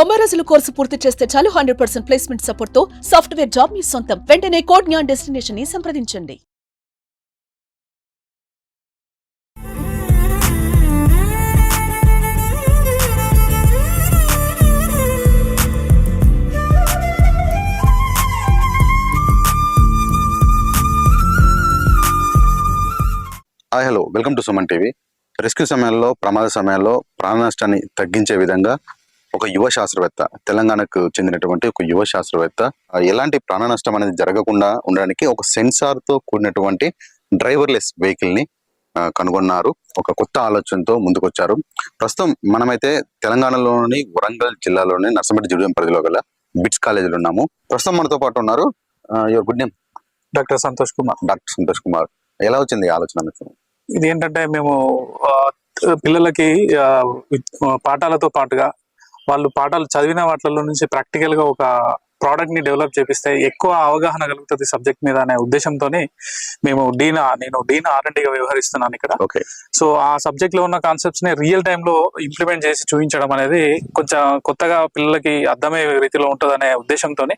తొంభై రోజుల కోర్సు పూర్తి చేస్తే చాలు హండ్రెడ్ పర్సెంట్ ప్లేస్మెంట్ సపోర్ట్తో సాఫ్ట్వేర్ జాబ్ మీ సొంతం. వెంటనే కోడ్ జ్ఞాన్ డెస్టినేషన్ని సంప్రదించండి. Hi hello. Welcome to Suman TV. Rescue సమయంలో ప్రమాద సమయాల్లో ప్రాణ నష్టాన్ని తగ్గించే విధంగా ఒక యువ శాస్త్రవేత్త తెలంగాణకు చెందినటువంటి ఒక యువ శాస్త్రవేత్త ఎలాంటి ప్రాణ నష్టం అనేది జరగకుండా ఉండడానికి ఒక సెన్సార్తో కూడినటువంటి డ్రైవర్లెస్ వెహికల్ని కనుగొన్నారు. ఒక కొత్త ఆలోచనతో ముందుకొచ్చారు. ప్రస్తుతం మనమైతే తెలంగాణలోని వరంగల్ జిల్లాలోని నర్సంపేట జిల్లా పరిధిలో గల బిట్స్ కాలేజీలో ఉన్నాము. ప్రస్తుతం మనతో పాటు ఉన్నారు your good name? Doctor Santosh Kumar. Doctor Santosh Kumar. ఎలా వచ్చింది ఆలోచన ఇది ఏంటంటే మేము పిల్లలకి పాఠాలతో పాటుగా వాళ్ళు పాఠాలు చదివిన వాటిలో నుంచి ప్రాక్టికల్గా ఒక ప్రోడక్ట్ని డెవలప్ చేపిస్తే ఎక్కువ అవగాహన కలుగుతుంది సబ్జెక్ట్ మీద అనే ఉద్దేశంతోనే మేము డీన్ నేను డీన్ ఆర్గా వ్యవహరిస్తున్నాను ఇక్కడ. ఓకే సో ఆ సబ్జెక్ట్లో ఉన్న కాన్సెప్ట్స్ని రియల్ టైమ్లో ఇంప్లిమెంట్ చేసి చూపించడం అనేది కొంచెం కొత్తగా పిల్లలకి అర్థమయ్యే రీతిలో ఉంటుందనే ఉద్దేశంతోనే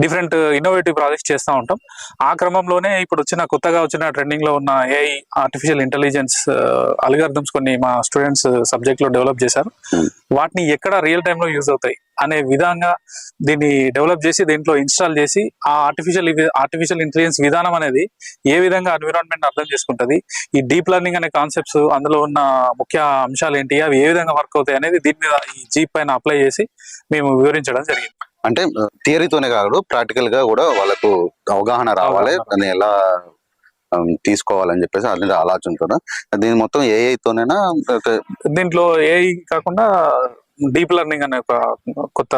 డిఫరెంట్ ఇన్నోవేటివ్ ప్రాజెక్ట్స్ చేస్తూ ఉంటాం. ఆ క్రమంలోనే ఇప్పుడు వచ్చిన కొత్తగా వచ్చిన ట్రెండింగ్లో ఉన్న ఏఐ ఆర్టిఫిషియల్ ఇంటెలిజెన్స్ అల్గారిథమ్స్ కొన్ని మా స్టూడెంట్స్ సబ్జెక్ట్లో డెవలప్ చేశారు. Hmm. వాటిని ఎక్కడ రియల్ టైమ్లో యూజ్ అవుతాయి అనే విధంగా దీన్ని డెవలప్ చేసి దీంట్లో ఇన్స్టాల్ చేసి ఆ ఆర్టిఫిషియల్ ఆర్టిఫిషియల్ ఇంటెలిజెన్స్ విధానం అనేది ఏ విధంగా ఎన్విరాన్మెంట్ అర్థం చేసుకుంటది ఈ డీప్ లెర్నింగ్ అనే కాన్సెప్ట్స్ అందులో ఉన్న ముఖ్య అంశాలు ఏంటి అవి ఏ విధంగా వర్క్ అవుతాయి అనేది దీని మీద ఈ జీప్ పైన అప్లై చేసి మేము వివరించడం జరిగింది అంటే థియరీతోనే కాదు ప్రాక్టికల్గా కూడా వాళ్ళకు అవగాహన రావాలి. దాన్ని ఎలా తీసుకోవాలని చెప్పేసి అది ఆలోచనతో దీని మొత్తం ఏఐ తోనేనా? దీంట్లో ఏఐ కాకుండా డీప్ లెర్నింగ్ అనే ఒక కొత్త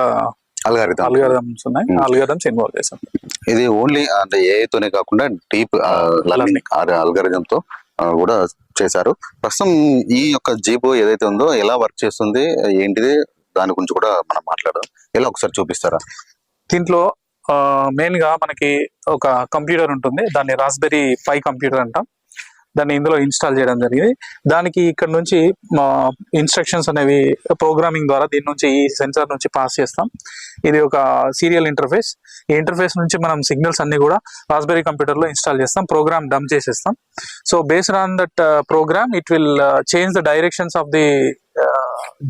అల్గారిథమ్స్ ఉన్నాయి. అల్గారిథమ్స్ ఇన్వాల్వ్ చేసాం ఇది ఓన్లీ అంటే ఏఐ తోనే కాకుండా డీప్ లర్నింగ్ అల్గారిథం తో కూడా చేశారు. ప్రస్తుతం ఈ యొక్క జీబో ఏదైతే ఉందో ఎలా వర్క్ చేస్తుంది ఏంటిది దాని గురించి కూడా మనం మాట్లాడదాం. ఎలా ఒకసారి చూపిస్తారా? దీంట్లో మెయిన్గా మనకి ఒక కంప్యూటర్ ఉంటుంది. దాన్ని రాస్బెరీ పై కంప్యూటర్ అంటాం. దాన్ని ఇందులో ఇన్స్టాల్ చేయడం జరిగింది. దానికి ఇక్కడ నుంచి ఇన్స్ట్రక్షన్స్ అనేవి ప్రోగ్రామింగ్ ద్వారా దీని నుంచి ఈ సెన్సార్ నుంచి పాస్ చేస్తాం. ఇది ఒక సీరియల్ ఇంటర్ఫేస్ ఈ ఇంటర్ఫేస్ నుంచి మనం సిగ్నల్స్ అన్ని కూడా రాస్బెరీ కంప్యూటర్లో ఇన్స్టాల్ చేస్తాం. ప్రోగ్రామ్ డమ్ చేసేస్తాం. So based on that program it will change the directions of the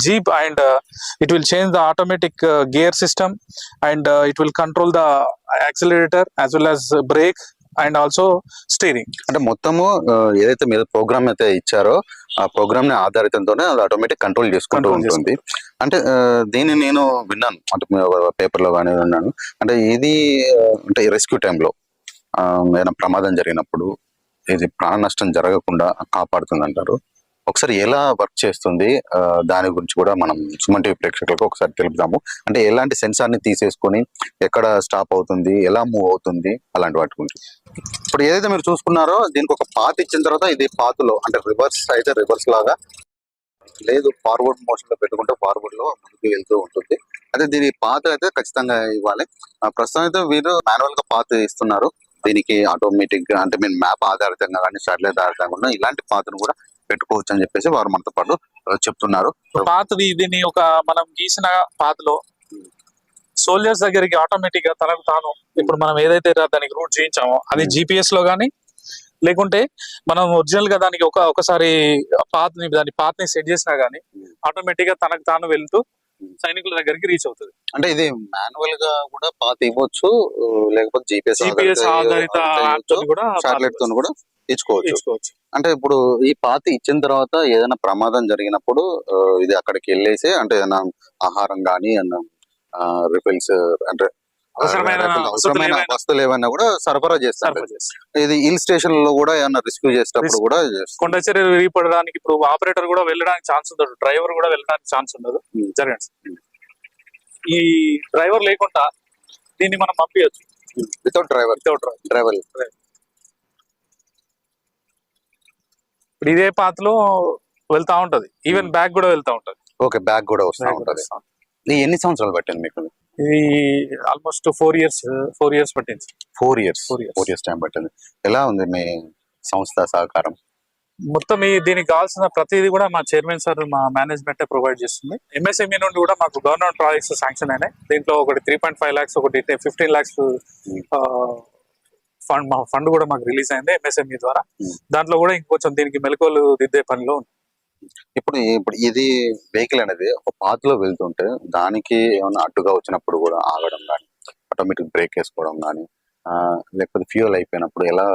jeep and uh, it will change the automatic uh, gear system and uh, it will control the accelerator as well as brake and also steering. అంటే మొత్తము ఏదైతే మీరు programme అయితే ఇచ్చారో ఆ ప్రోగ్రామ్ని ఆధారితంతోనే అది automatic control చేసుకుంటూ ఉంటుంది. అంటే దీన్ని నేను విన్నాను. అంటే పేపర్లో కానీ విన్నాను. అంటే ఇది అంటే రెస్క్యూ టైంలో ఏదైనా ప్రమాదం జరిగినప్పుడు ఇది ప్రాణ నష్టం జరగకుండా కాపాడుతుంది అంటారు ఒకసారి ఎలా వర్క్ చేస్తుంది? దాని గురించి కూడా మనం సుమన్ టీవీ ప్రేక్షకులకు ఒకసారి తెలుపుదాము. అంటే ఎలాంటి సెన్సార్ని తీసేసుకొని ఎక్కడ స్టాప్ అవుతుంది ఎలా మూవ్ అవుతుంది అలాంటి వాటి గురించి. ఇప్పుడు ఏదైతే మీరు చూసుకున్నారో దీనికి ఒక పాత్ ఇచ్చిన తర్వాత ఇది పాతలో అంటే రివర్స్ అయితే రివర్స్ లాగా లేదు ఫార్వర్డ్ మోషన్లో పెట్టుకుంటే ఫార్వర్డ్లో ముందుకు వెళ్తూ ఉంటుంది. అదే దీని పాత అయితే ఖచ్చితంగా ఇవ్వాలి. ఆ, ప్రస్తుతం అయితే వీరు మాన్యువల్గా పాత ఇస్తున్నారు. దీనికి ఆటోమేటిక్గా అంటే మీరు మ్యాప్ ఆధారితంగా కానీ సాటిలైట్ ఆధారితంగా ఇలాంటి పాతను కూడా పెట్టుకోవచ్చు అని చెప్పేసి వారు మనతో పాటు చెప్తున్నారు పాతది దీన్ని ఒక మనం గీసిన పాతలో సోల్జర్స్ దగ్గరికి ఆటోమేటిక్గా తనకు తాను ఇప్పుడు మనం ఏదైతే దానికి రూట్ చేయించామో అది Hmm. జిపిఎస్లో గానీ లేకుంటే మనం ఒరిజినల్గా దానికి ఒక ఒకసారి పాత్ని దాని పాత్ని సెట్ చేసినా గానీ Hmm. ఆటోమేటిక్గా తనకు తాను వెళ్తూ Hmm. సైనికుల దగ్గరికి రీచ్ అవుతుంది అంటే ఇది మాన్యువల్గా కూడా పాత ఇవ్వచ్చు లేకపోతే జీపీఎస్ జిపిఎస్ ఆధారిత కూడా ఇచ్చుకోవచ్చు అంటే ఇప్పుడు ఈ పాతి ఇచ్చిన తర్వాత ఏదైనా ప్రమాదం జరిగినప్పుడు ఇది అక్కడికి వెళ్ళేసి అంటే ఏదైనా ఆహారం కానీ రిఫిల్స్ అంటే అవసరమైన వస్తువులు ఏమైనా కూడా సరఫరా చేస్తారు. ఇది హిల్ స్టేషన్లో కూడా ఏమైనా రిస్క్యూ చేసేటప్పుడు కూడా చేస్తారు. కొండ చర్యలు విరిగిపడడానికి ఇప్పుడు ఆపరేటర్ కూడా వెళ్ళడానికి ఛాన్స్ ఉండదు డ్రైవర్ కూడా వెళ్ళడానికి ఛాన్స్ ఉండదు. జరగండి. ఈ డ్రైవర్ లేకుండా దీన్ని మనం పంపించచ్చు without driver without driver driver ఇప్పుడు ఇదే పాత్లో వెళ్తా ఉంటది. Even Hmm. బ్యాక్ కూడా వెళ్తా ఉంటది. ఓకే బ్యాగ్ కూడా వస్తూ ఉంటది. వెళ్తా ఉంటది. ఇది ఎన్ని సంవత్సరాలు పట్టింది మీకు? ఇది almost four years four years పట్టింది. Four years Four years. Four years time పట్టింది. ఎలా ఉంది మీ సంస్థ సహకారం? మొత్తం ఈ దీనికి కావాల్సిన ప్రతిదీ కూడా మా చైర్మన్ సార్ మా మేనేజ్మెంట్ ప్రొవైడ్ చేస్తుంది. ఎంఎస్ఎంఈ నుండి కూడా మాకు గవర్నమెంట్ ప్రాజెక్ట్స్ శాంక్షన్ అయినాయి. దీంట్లో ఒకటి త్రీ పాయింట్ ఫైవ్ లాక్స్ ఒకటి ఫిఫ్టీన్ లాక్స్ ఫండ్ మా ఫండ్ కూడా మాకు రిలీజ్ అయింది ఎంఎస్ఎంఈ ద్వారా. దాంట్లో కూడా ఇంకొంచెం దీనికి మెలకువలు దిద్దే పనిలో. ఇప్పుడు ఇప్పుడు ఇది వెహికల్ అనేది ఒక పాత్లో వెళ్తుంటే దానికి ఏమైనా అడ్డుగా వచ్చినప్పుడు కూడా ఆగడం కానీ ఆటోమేటిక్ బ్రేక్ వేసుకోవడం కానీ లేకపోతే ఫ్యూయల్ అయిపోయినప్పుడు ఎలా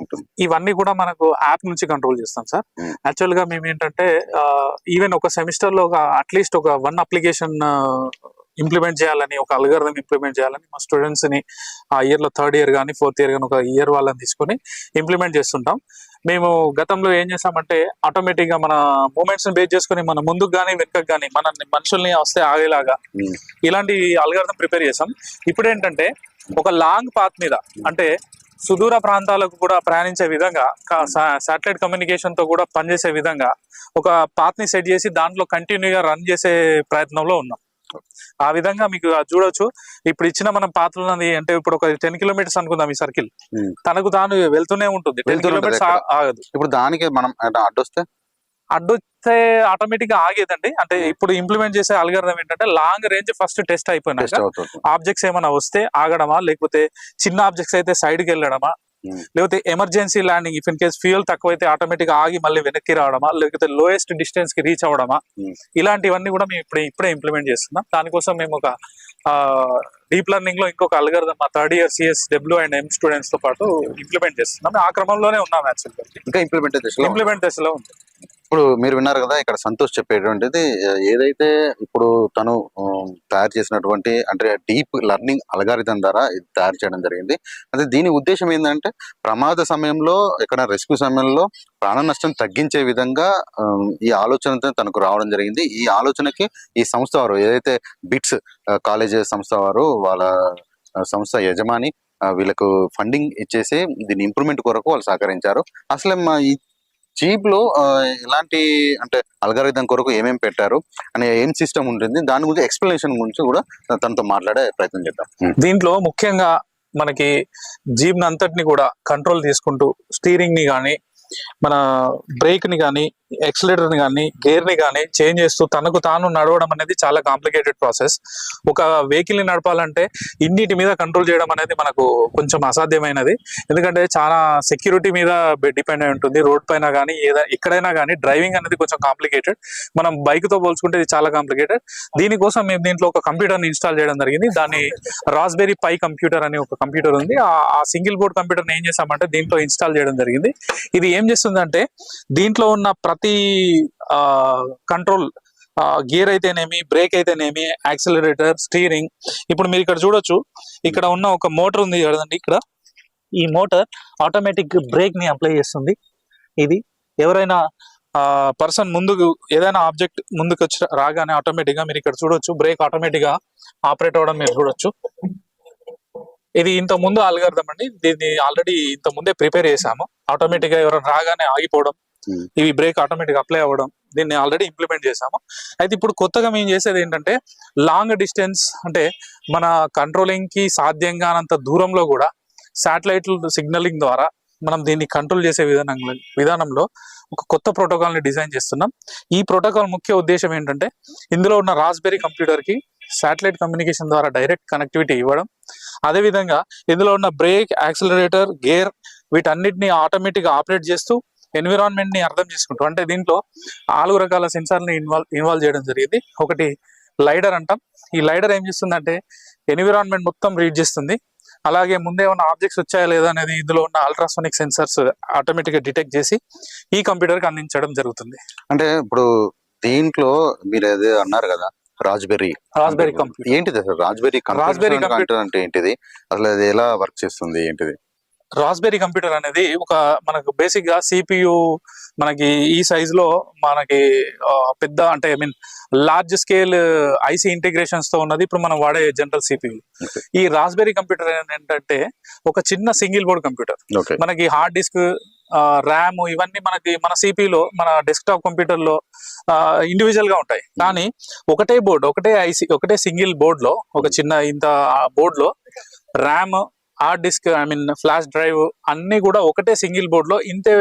ఉంటుంది ఇవన్నీ కూడా మనకు యాప్ నుంచి కంట్రోల్ చేస్తాం సార్. యాక్చువల్గా మేము ఏంటంటే ఈవెన్ ఒక సెమిస్టర్లో అట్లీస్ట్ ఒక వన్ అప్లికేషన్ ఇంప్లిమెంట్ చేయాలని ఒక అల్గారిథం ఇంప్లిమెంట్ చేయాలని మా స్టూడెంట్స్ని ఆ ఇయర్లో థర్డ్ ఇయర్ కానీ ఫోర్త్ ఇయర్ కానీ ఒక ఇయర్ వాళ్ళని తీసుకొని ఇంప్లిమెంట్ చేస్తుంటాం. మేము గతంలో ఏం చేసామంటే ఆటోమేటిక్గా మన మూమెంట్స్ని బేస్ చేసుకొని మన ముందుకు కానీ వెనుకకు కానీ మన మనుషుల్ని వస్తే ఆగేలాగా Hmm. ఇలాంటి అల్గారిథం ప్రిపేర్ చేసాం ఇప్పుడు ఏంటంటే ఒక లాంగ్ పాత్ మీద అంటే సుదూర ప్రాంతాలకు కూడా ప్రయాణించే విధంగా శాటిలైట్ కమ్యూనికేషన్తో కూడా పనిచేసే విధంగా ఒక పాత్ని సెట్ చేసి దాంట్లో కంటిన్యూగా రన్ చేసే ప్రయత్నంలో ఉన్నాం. ఆ విధంగా మీకు చూడొచ్చు. ఇప్పుడు ఇచ్చిన మనం పాత్రలది అంటే ఇప్పుడు ఒక టెన్ కిలోమీటర్స్ అనుకుందాం ఈ సర్కిల్. తనకు తాను వెళ్తూనే ఉంటుంది. టెన్ కిలోమీటర్స్ ఆగదు. ఇప్పుడు దానికి మనం అడ్డొస్తే? అడ్డొస్తే ఆటోమేటిక్గా ఆగేదండి. అంటే ఇప్పుడు ఇంప్లిమెంట్ చేసే అల్గారిథం ఏంటంటే లాంగ్ రేంజ్ ఫస్ట్ టెస్ట్ అయిపోయినాక అవుతుంది. ఆబ్జెక్ట్స్ ఏమైనా వస్తే ఆగడమా? లేకపోతే చిన్న ఆబ్జెక్ట్స్ అయితే సైడ్కి వెళ్ళడమా. లేకపోతే emergency landing if in case fuel తక్కువైతే ఆటోమేటిక్ ఆగి మళ్ళీ వెనక్కి రావడమా లేకపోతే లోయెస్ట్ డిస్టెన్స్కి రీచ్ అవ్వడమా? Hmm. ఇలాంటివన్నీ కూడా మేము ఇప్పుడే ఇప్పుడే ఇంప్లిమెంట్ చేస్తున్నాం. దానికోసం మేము ఒక డీప్ లెర్నింగ్లో ఇంకొక అల్గారిథం మా third year CS W and M స్టూడెంట్స్తో పాటు ఇంప్లిమెంట్ చేస్తున్నాం. ఆ క్రమంలోనే ఉన్నాం యాక్చువల్గా ఇంకా ఇంప్లిమెంట్ దశలో. ఇంప్లిమెంట్ దశలో ఉంది. ఇప్పుడు మీరు విన్నారు కదా ఇక్కడ సంతోష్ చెప్పేటువంటిది ఏదైతే ఇప్పుడు తను తయారు చేసినటువంటి అంటే డీప్ లెర్నింగ్ అలగారిథం ద్వారా ఇది తయారు చేయడం జరిగింది. అంటే దీని ఉద్దేశం ఏంటంటే ప్రమాద సమయంలో ఇక్కడ రెస్క్యూ సమయంలో ప్రాణ నష్టం తగ్గించే విధంగా ఈ ఆలోచనతో తనకు రావడం జరిగింది. ఈ ఆలోచనకి ఈ సంస్థ వారు ఏదైతే బిట్స్ కాలేజ్ సంస్థ వారు వాళ్ళ సంస్థ యజమాని వీళ్ళకు ఫండింగ్ ఇచ్చేసి దీని ఇంప్రూవ్మెంట్ కొరకు వాళ్ళు సహకరించారు. అసలు మా జీప్లో ఆ, ఎలాంటి అంటే అల్గారిథం కొరకు ఏమేమి పెట్టారు అనే ఏం సిస్టమ్ ఉంటుంది దాని గురించి ఎక్స్ప్లెనేషన్ గురించి కూడా తనతో మాట్లాడే ప్రయత్నం చేద్దాం. దీంట్లో ముఖ్యంగా మనకి జీప్ అంతటిని కూడా కంట్రోల్ తీసుకుంటూ స్టీరింగ్ని కానీ మన బ్రేక్ని కానీ ఎక్సలేటర్ని కానీ గేర్ని కానీ చేంజ్ చేస్తూ తనకు తాను నడవడం అనేది చాలా కాంప్లికేటెడ్ ప్రాసెస్ ఒక వెహికల్ని నడపాలంటే ఇన్నిటి మీద కంట్రోల్ చేయడం అనేది మనకు కొంచెం అసాధ్యమైనది. ఎందుకంటే చాలా సెక్యూరిటీ మీద డిపెండ్ అయి ఉంటుంది. రోడ్ పైన కానీ ఏదైనా ఎక్కడైనా కానీ డ్రైవింగ్ అనేది కొంచెం కాంప్లికేటెడ్ మనం బైక్తో పోల్చుకుంటే ఇది చాలా కాంప్లికేటెడ్ దీనికోసం మేము దీంట్లో ఒక కంప్యూటర్ని ఇన్స్టాల్ చేయడం జరిగింది. దాన్ని రాస్బెరీ పై కంప్యూటర్ అనే ఒక కంప్యూటర్ ఉంది. ఆ- సింగిల్ బోర్డ్ కంప్యూటర్ని ఏం చేసామంటే దీంట్లో ఇన్స్టాల్ చేయడం జరిగింది. ఇది ఏం చేస్తుందంటే దీంట్లో ఉన్న ప్రతి కంట్రోల్ గేర్ అయితేనేమి బ్రేక్ అయితేనేమి యాక్సిలరేటర్ స్టీరింగ్. ఇప్పుడు మీరు ఇక్కడ చూడొచ్చు ఇక్కడ ఉన్న ఒక మోటార్ ఉంది కదండి ఇక్కడ. ఈ మోటార్ ఆటోమేటిక్ బ్రేక్ని అప్లై చేస్తుంది. ఇది ఎవరైనా పర్సన్ ముందుకు ఏదైనా ఆబ్జెక్ట్ ముందుకు వచ్చి రాగానే ఆటోమేటిక్గా మీరు ఇక్కడ చూడొచ్చు. బ్రేక్ ఆటోమేటిక్గా ఆపరేట్ అవ్వడం మీరు చూడొచ్చు. ఇది ఇంత ముందు అల్గార్థం అండి. దీన్ని ఆల్రెడీ ఇంత ముందే ప్రిపేర్ చేసాము ఆటోమేటిక్గా ఎవరైనా రాగానే ఆగిపోవడం Hmm. ఇవి బ్రేక్ ఆటోమేటిక్ అప్లై అవ్వడం దీన్ని ఆల్రెడీ ఇంప్లిమెంట్ చేసాము అయితే ఇప్పుడు కొత్తగా మేము చేసేది ఏంటంటే లాంగ్ డిస్టెన్స్ అంటే మన కంట్రోలింగ్కి సాధ్యం కానంత దూరంలో కూడా శాటిలైట్ సిగ్నలింగ్ ద్వారా మనం దీన్ని కంట్రోల్ చేసే విధానం విధానంలో ఒక కొత్త ప్రోటోకాల్ని డిజైన్ చేస్తున్నాం. ఈ ప్రోటోకాల్ ముఖ్య ఉద్దేశం ఏంటంటే ఇందులో ఉన్న రాస్బెరీ కంప్యూటర్కి శాటిలైట్ కమ్యూనికేషన్ ద్వారా డైరెక్ట్ కనెక్టివిటీ ఇవ్వడం. అదేవిధంగా ఇందులో ఉన్న బ్రేక్ యాక్సిలరేటర్ గేర్ వీటన్నిటిని ఆటోమేటిక్గా ఆపరేట్ చేస్తూ ఎన్విరాన్మెంట్ని అర్థం చేసుకుంటూ. అంటే దీంట్లో నాలుగు రకాల సెన్సార్ని ఇన్వాల్వ్ ఇన్వాల్వ్ చేయడం జరిగింది. ఒకటి లైడర్ అంటాం. ఈ లైడర్ ఏం చేస్తుందంటే ఎన్విరాన్మెంట్ మొత్తం రీడ్ చేస్తుంది. అలాగే ముందే ఉన్న ఆబ్జెక్ట్స్ వచ్చాయా లేదా అనేది ఇందులో ఉన్న అల్ట్రాసోనిక్ సెన్సార్స్ ఆటోమేటిక్గా డిటెక్ట్ చేసి ఈ కంప్యూటర్కి అందించడం జరుగుతుంది. అంటే ఇప్పుడు దీంట్లో మీరు అదే అన్నారు కదా రాజ్బెర్రీ రాస్బెరీ కంప్యూటర్. ఏంటిది అసలు రాజ్బెర్రీ Raspberry కంప్యూటర్. అంటే ఏంటిది? అసలు అది ఎలా వర్క్ చేస్తుంది? ఏంటిది? రాస్బెరీ కంప్యూటర్ అనేది ఒక మనకు బేసిక్గా సిపియు మనకి ఈ సైజ్లో మనకి పెద్ద అంటే I mean large scale IC ఇంటిగ్రేషన్స్తో ఉన్నది. ఇప్పుడు మనం వాడే జనరల్ సిపియు. ఈ రాస్బెరీ కంప్యూటర్ ఏంటంటే ఒక చిన్న సింగిల్ బోర్డ్ కంప్యూటర్. మనకి హార్డ్ డిస్క్ ర్యామ్ ఇవన్నీ మనకి మన CPU లో మన డెస్క్టాప్ కంప్యూటర్లో ఇండివిజువల్గా ఉంటాయి. కానీ ఒకటే బోర్డు ఒకటే ఐసి ఒకటే సింగిల్ బోర్డ్లో ఒక చిన్న ఇంత బోర్డ్లో RAM hard disk I mean flash drive అన్ని కూడా ఒకటే సింగిల్ బోర్డ్లో ఇంతే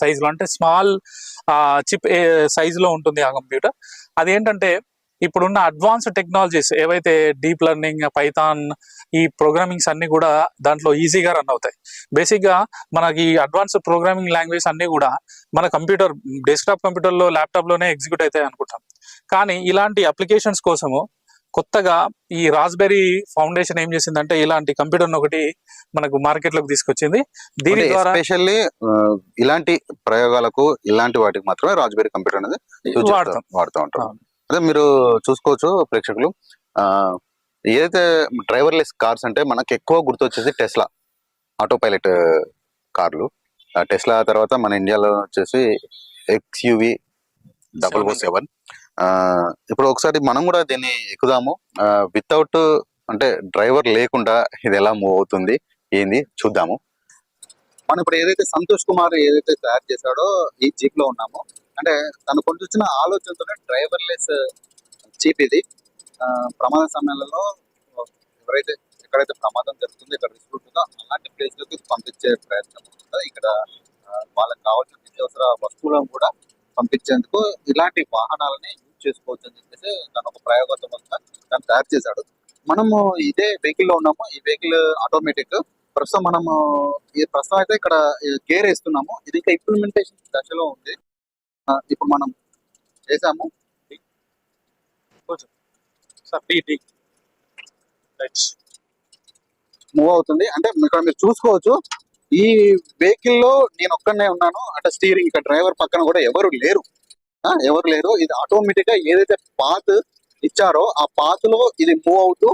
సైజులో అంటే స్మాల్ చిప్ సైజులో ఉంటుంది ఆ కంప్యూటర్. అదేంటంటే ఇప్పుడున్న అడ్వాన్స్ టెక్నాలజీస్ ఏవైతే డీప్ లెర్నింగ్ పైథాన్ ఈ ప్రోగ్రామింగ్స్ అన్ని కూడా దాంట్లో ఈజీగా రన్ అవుతాయి. బేసిక్గా మనకి మనకి అడ్వాన్స్ ప్రోగ్రామింగ్ లాంగ్వేజ్ అన్ని కూడా మన కంప్యూటర్ డెస్క్టాప్ కంప్యూటర్లో ల్యాప్టాప్లోనే ఎగ్జిక్యూట్ అవుతాయి అనుకుంటాం. కానీ ఇలాంటి అప్లికేషన్స్ కోసము కొత్తగా ఈ రాస్బెరీ ఫౌండేషన్ ఏం చేసిందంటే ఇలాంటి కంప్యూటర్ ఒకటి మనకు మార్కెట్లోకి తీసుకొచ్చింది. దీని ద్వారా ఎస్పెషల్లీ ఇలాంటి ప్రయోగాలకు ఇలాంటి వాటికి మాత్రమే రాజ్బెరీ కంప్యూటర్ అనేది వాడతాం. వాడుతూ ఉంటారు అవును. అదే మీరు చూసుకోవచ్చు ప్రేక్షకులు. ఆ, ఏదైతే డ్రైవర్లెస్ కార్స్ అంటే మనకి ఎక్కువ గుర్తొచ్చేసి టెస్లా ఆటో పైలట్ కార్లు. టెస్లా తర్వాత మన ఇండియాలో వచ్చేసి ఎక్స్యూవి డబల్ ఓ సెవెన్ ఇప్పుడు ఒకసారి మనం కూడా దీన్ని ఎక్కుదాము. వితౌట్ అంటే డ్రైవర్ లేకుండా ఇది ఎలా మూవ్ అవుతుంది ఏంది చూద్దాము. మనం ఇప్పుడు ఏదైతే సంతోష్ కుమార్ ఏదైతే తయారు చేశాడో ఈ జీప్లో ఉన్నామో అంటే తను కొంచెం ఆలోచనతోనే ఆలోచనతోనే డ్రైవర్లెస్ జీప్ ఇది. ఆ, ప్రమాద సమయాలలో ఎవరైతే ఎక్కడైతే ప్రమాదం జరుగుతుందో ఇక్కడ రిస్క్ ఉంటుందో అలాంటి ప్లేస్లోకి పంపించే ప్రయత్నం ఉంటుంది? ఇక్కడ వాళ్ళకి కావాల్సిన నిత్యావసర వస్తువులను కూడా పంపించేందుకు ఇలాంటి వాహనాలని యూజ్ చేసుకోవచ్చు అని చెప్పేసి తను ఒక ప్రయోగాత్మకంగా తను తయారు చేశాడు. మనము ఇదే వెహికల్లో ఉన్నాము. ఈ వెహికల్ ఆటోమేటిక్ ప్రస్తుతం మనము ఈ ప్రస్తుతం అయితే ఇక్కడ గేర్ వేస్తున్నాము. ఇది ఇంకా ఇంప్లిమెంటేషన్ దశలో ఉంది. ఇప్పుడు మనం చేసాము మూవ్ అవుతుంది. అంటే ఇక్కడ మీరు చూసుకోవచ్చు. ఈ వెహికల్లో నేను ఒక్కనే ఉన్నాను. అంటే స్టీరింగ్ ఇక్కడ డ్రైవర్ పక్కన కూడా ఎవరు లేరు. ఎవరు లేరు. ఇది ఆటోమేటిక్గా ఏదైతే పాత్ ఇచ్చారో ఆ పాత్లో ఇది మూవ్ అవుతూ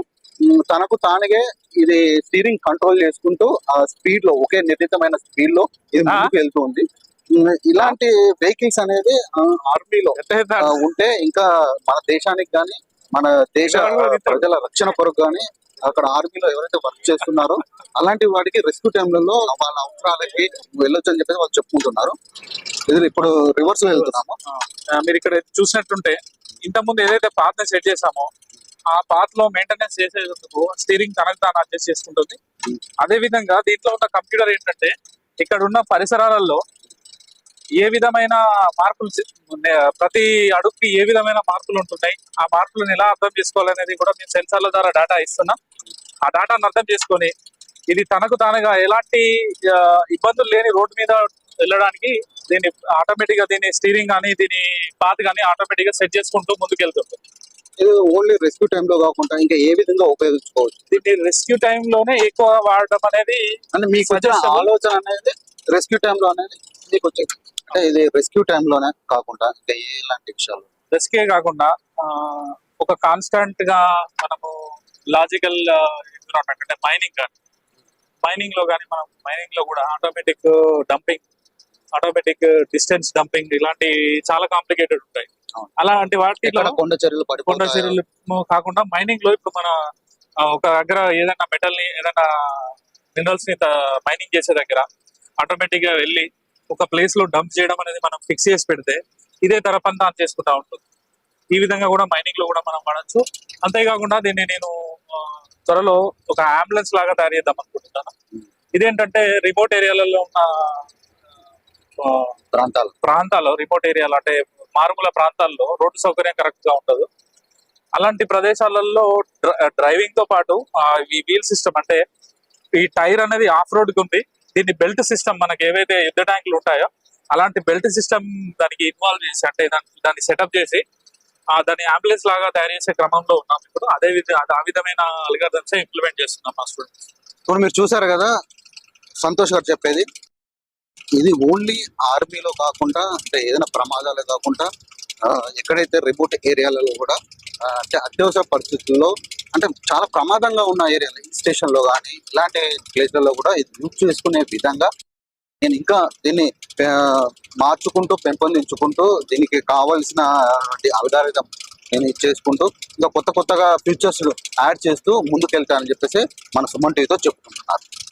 తనకు తానుగే ఇది స్టీరింగ్ కంట్రోల్ చేసుకుంటూ ఆ స్పీడ్లో ఒకే నిర్ణీతమైన స్పీడ్లో ఇది ముందుకు వెళ్తుంది ఉమ్, ఇలాంటి వెహికల్స్ అనేది ఆర్మీలో ఉంటే ఇంకా మన దేశానికి కానీ మన దేశ ప్రజల రక్షణ కొరకు కానీ అక్కడ ఆర్మీలో ఎవరైతే వర్క్ చేస్తున్నారో అలాంటి వాటికి రెస్క్యూ టైంలలో వాళ్ళ అవసరాలకి వెళ్ళొచ్చు అని చెప్పేసి వాళ్ళు చెప్పుకుంటున్నారు. ఇది ఇప్పుడు రివర్స్ వెళ్తున్నాము. మీరు ఇక్కడ చూసినట్టుంటే ఇంతకుముందు ముందు ఏదైతే పాత్ సెట్ చేసామో ఆ పాత్లో మెయింటెనెన్స్ చేసేందుకు స్టీరింగ్ తనకు తాను అడ్జస్ట్ చేసుకుంటుంది. అదే విధంగా దీంట్లో ఉన్న కంప్యూటర్ ఏంటంటే ఇక్కడ ఉన్న పరిసరాలలో ఏ విధమైన మార్పులు ప్రతి అడుగుకి ఏ విధమైన మార్పులు ఉంటున్నాయి ఆ మార్పులను ఎలా అర్థం చేసుకోవాలనేది కూడా మేము సెన్సార్ల ద్వారా డేటా ఇస్తున్నాం. ఆ డేటాను అర్థం చేసుకొని ఇది తనకు తానుగా ఎలాంటి ఇబ్బందులు లేని రోడ్డు మీద వెళ్ళడానికి దీన్ని ఆటోమేటిక్గా దీని స్టీరింగ్ కానీ దీని పాత్ కానీ ఆటోమేటిక్గా సెట్ చేసుకుంటూ ముందుకెళ్తుంది. ఇది ఓన్లీ రెస్క్యూ టైంలో కాకుండా ఇంకా ఏ విధంగా ఉపయోగించుకోవచ్చు? దీన్ని రెస్క్యూ టైం లోనే ఎక్కువ వాడడం అనేది అంటే మీకు. ఆలోచన అనేది రెస్క్యూ టైంలో అనేది మీకు వచ్చేది అంటే ఇది రెస్క్యూ టైంలోనే కాకుండా ఇంకా ఏ ఇలాంటి విషయాలు? రెస్కే కాకుండా ఒక కాన్స్టెంట్గా మనము లాజికల్ ఎన్విరాన్మెంట్ అంటే మైనింగ్ కానీ. మైనింగ్లో కానీ మనం మైనింగ్లో కూడా automatic dumping automatic distance dumping ఇలాంటి చాలా కాంప్లికేటెడ్ ఉంటాయి. అలాంటి వాటిలో కొండ చర్యలు కొండ చర్యలు కాకుండా మైనింగ్లో ఇప్పుడు మన ఒక దగ్గర ఏదైనా మెటల్ని ఏదైనా మినరల్స్ని మైనింగ్ చేసే దగ్గర ఆటోమేటిక్గా వెళ్ళి ఒక ప్లేస్లో డంప్ చేయడం అనేది మనం ఫిక్స్ చేసి పెడితే ఇదే తరపంతా ఆన్ చేసుకుంటా ఉంటుంది. ఈ విధంగా కూడా మైనింగ్లో కూడా మనం వాడచ్చు. అంతేకాకుండా దీన్ని నేను త్వరలో ఒక అంబులెన్స్ లాగా తయారు చేద్దాం అనుకుంటున్నాను. ఇదేంటంటే రిమోట్ ఏరియాలలో ఉన్న ప్రాంతాలు. ప్రాంతాల్లో రిమోట్ ఏరియాలు అంటే మారుమూల ప్రాంతాల్లో రోడ్డు సౌకర్యం కరెక్ట్గా ఉండదు. అలాంటి ప్రదేశాలలో డ్రైవింగ్తో పాటు ఈ వీల్ సిస్టమ్ అంటే ఈ టైర్ అనేది ఆఫ్ రోడ్కి ఉంది. దీన్ని బెల్ట్ సిస్టమ్ మనకి ఏవైతే యుద్ధ ట్యాంకులు ఉంటాయో అలాంటి బెల్ట్ సిస్టమ్ దానికి ఇన్వాల్వ్ చేసి అంటే దాన్ని దాన్ని సెటప్ చేసి దాన్ని అంబులెన్స్ లాగా తయారు చేసే క్రమంలో ఉన్నాం ఇప్పుడు. అదే విధంగా ఆ విధమైన అల్గారిథమ్స్ ఇంప్లిమెంట్ చేస్తున్నాం మా స్టూడెంట్స్ ఇప్పుడు మీరు చూసారు కదా సంతోష్ గారు చెప్పేది. ఇది ఓన్లీ ఆర్మీలో కాకుండా అంటే ఏదైనా ప్రమాదాలే కాకుండా ఎక్కడైతే రిమోట్ ఏరియాలలో కూడా అంటే అత్యవసర పరిస్థితుల్లో అంటే చాలా ప్రమాదంగా ఉన్న ఏరియాలు హిల్ స్టేషన్లో కానీ ఇలాంటి ప్లేస్లలో కూడా ఇది యూజ్ చేసుకునే విధంగా నేను ఇంకా దీన్ని మార్చుకుంటూ పెంపొందించుకుంటూ దీనికి కావాల్సిన అల్గారిథం నేను చేసుకుంటూ ఇంకా కొత్త కొత్తగా ఫీచర్స్ యాడ్ చేస్తూ ముందుకెళ్తానని చెప్పేసి మన సుమన్ టీవీతో చెప్పుకుంటున్నారు